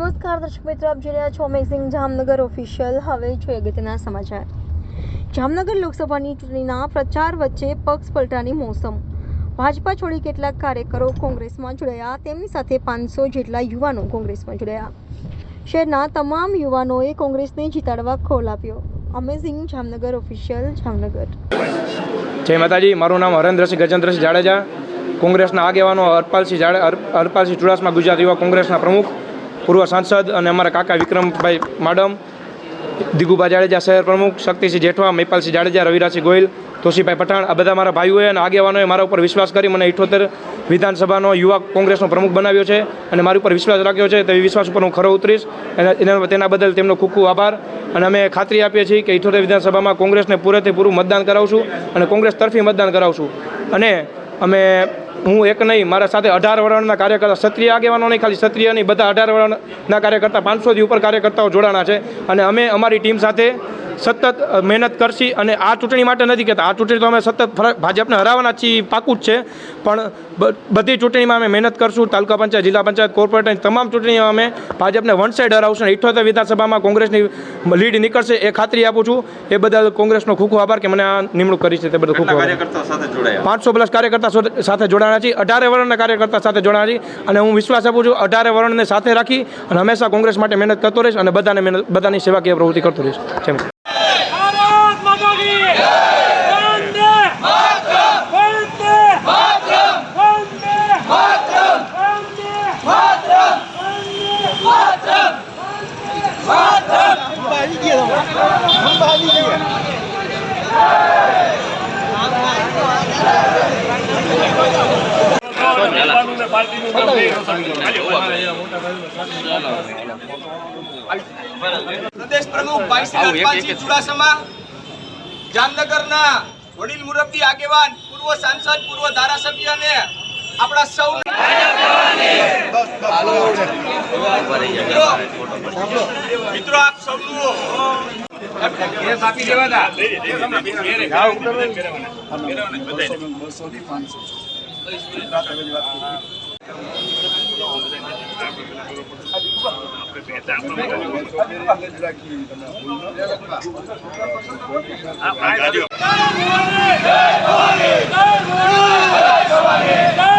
નમસ્કાર દર્શક મિત્રો, આપ જોઈ રહ્યા છો અમેઝિંગ જામનગર ઓફિશિયલ હવે જોઈએ અગત્યના સમાચાર. જામનગર લોકસભાની ચૂંટણીના પ્રચાર વચ્ચે પક્ષ પલટાની મોસમ. ભાજપા છોડી કેટલાક કાર્યકરો કોંગ્રેસમાં જોડાયા, તેમની સાથે પાંચસો જેટલા યુવાનો કોંગ્રેસમાં જોડાયા. શહેરના તમામ યુવાનોએ કોંગ્રેસને જીતાડવા ખોલ આપ્યો. Amazing Jamnagar official Jamnagar. જય માતાજી, મારું નામ હરેન્દ્રસિંહ ગજેન્દ્રસિંહ જાડેજા. કોંગ્રેસના આગેવાનો હરપાલસિંહ જાડે હર- હરપાલસિંહ ચુડાસમા ગુજરાત યુવા કોંગ્રેસના પ્રમુખ. પૂર્વ સાંસદ અને અમારા કાકા વિક્રમભાઈ માડમ, દિગુભા જાડેજા, શહેર પ્રમુખ શક્તિસિંહ જેઠવા મહિપાલસિંહ જાડેજા, રવિરાજસિંહ ગોયલ તોશીભાઈ પઠાણ, આ બધા મારા ભાઈઓએ અને આગેવાનોએ મારા ઉપર વિશ્વાસ કરી મને ઇઠોતેર વિધાનસભાનો યુવા કોંગ્રેસનો પ્રમુખ બનાવ્યો છે અને મારી ઉપર વિશ્વાસ રાખ્યો છે તે વિશ્વાસ ઉપર હું ખરો ઉતરીશ. અને તેના બદલ તેમનો ખૂબ ખૂબ આભાર અને અમે ખાતરી આપીએ છીએ કે ઇઠોતેર વિધાનસભામાં કોંગ્રેસને પૂરેથી પૂરું મતદાન કરાવશું અને કોંગ્રેસ તરફી મતદાન કરાવશું. અને અમે હું એક નહીં, મારા સાથે અઢાર વરણના કાર્યકર્તા, ક્ષત્રિય આગેવાનો નહીં, ખાલી ક્ષત્રિય નહીં બધા અઢાર વરણના કાર્યકર્તા પાંચસોથી ઉપર કાર્યકર્તાઓ જોડાણા છે. અને અમે અમારી ટીમ સાથે સતત મહેનત કરશી અને આ ચૂંટણી માટે નથી કહેતા. આ ચૂંટણી તો અમે સતત ભાજપને હરાવવાના છીએ પાકું જ છે. પણ બધી ચૂંટણીમાં અમે મહેનત કરશું. તાલુકા પંચાયત જિલ્લા પંચાયત કોર્પોરેટરની તમામ ચૂંટણીમાં અમે ભાજપને વન સાઈડ હરાવશું અને ઇઠોતેર વિધાનસભામાં કોંગ્રેસની લીડ નીકળશે એ ખાતરી આપું છું. એ બદલ કોંગ્રેસનો ખૂબ ખૂબ આભાર કે મને આ નિમણૂક કરી છે તે બદલ ખૂબ આભાર. કાર્યકર્તાઓ સાથે જોડાયા? પાંચસો પ્લસ કાર્યકર્તા સાથે જોડાણા છીએ. અઢારે વર્ણના કાર્યકર્તા સાથે જોડાણા છીએ. અને હું વિશ્વાસ આપું છું અઢારે વર્ણને સાથે રાખી અને હંમેશા કોંગ્રેસ માટે મહેનત કરતો રહીશ અને બધાને મહેનત બધાની સેવાકીય પ્રવૃત્તિ કરતો રહીશ. પ્રદેશ પ્રમુખ ભાઈસિંહ અટપાલસિંહ જામનગરના વડીલ મુરબ્બી આગેવાન પૂર્વ સાંસદ પૂર્વ ધારાસભ્ય અને આપણા સૌ મિત્રો આપ સૌનું આપી દેવાના. Jai Bhawani! Jai Bhawani!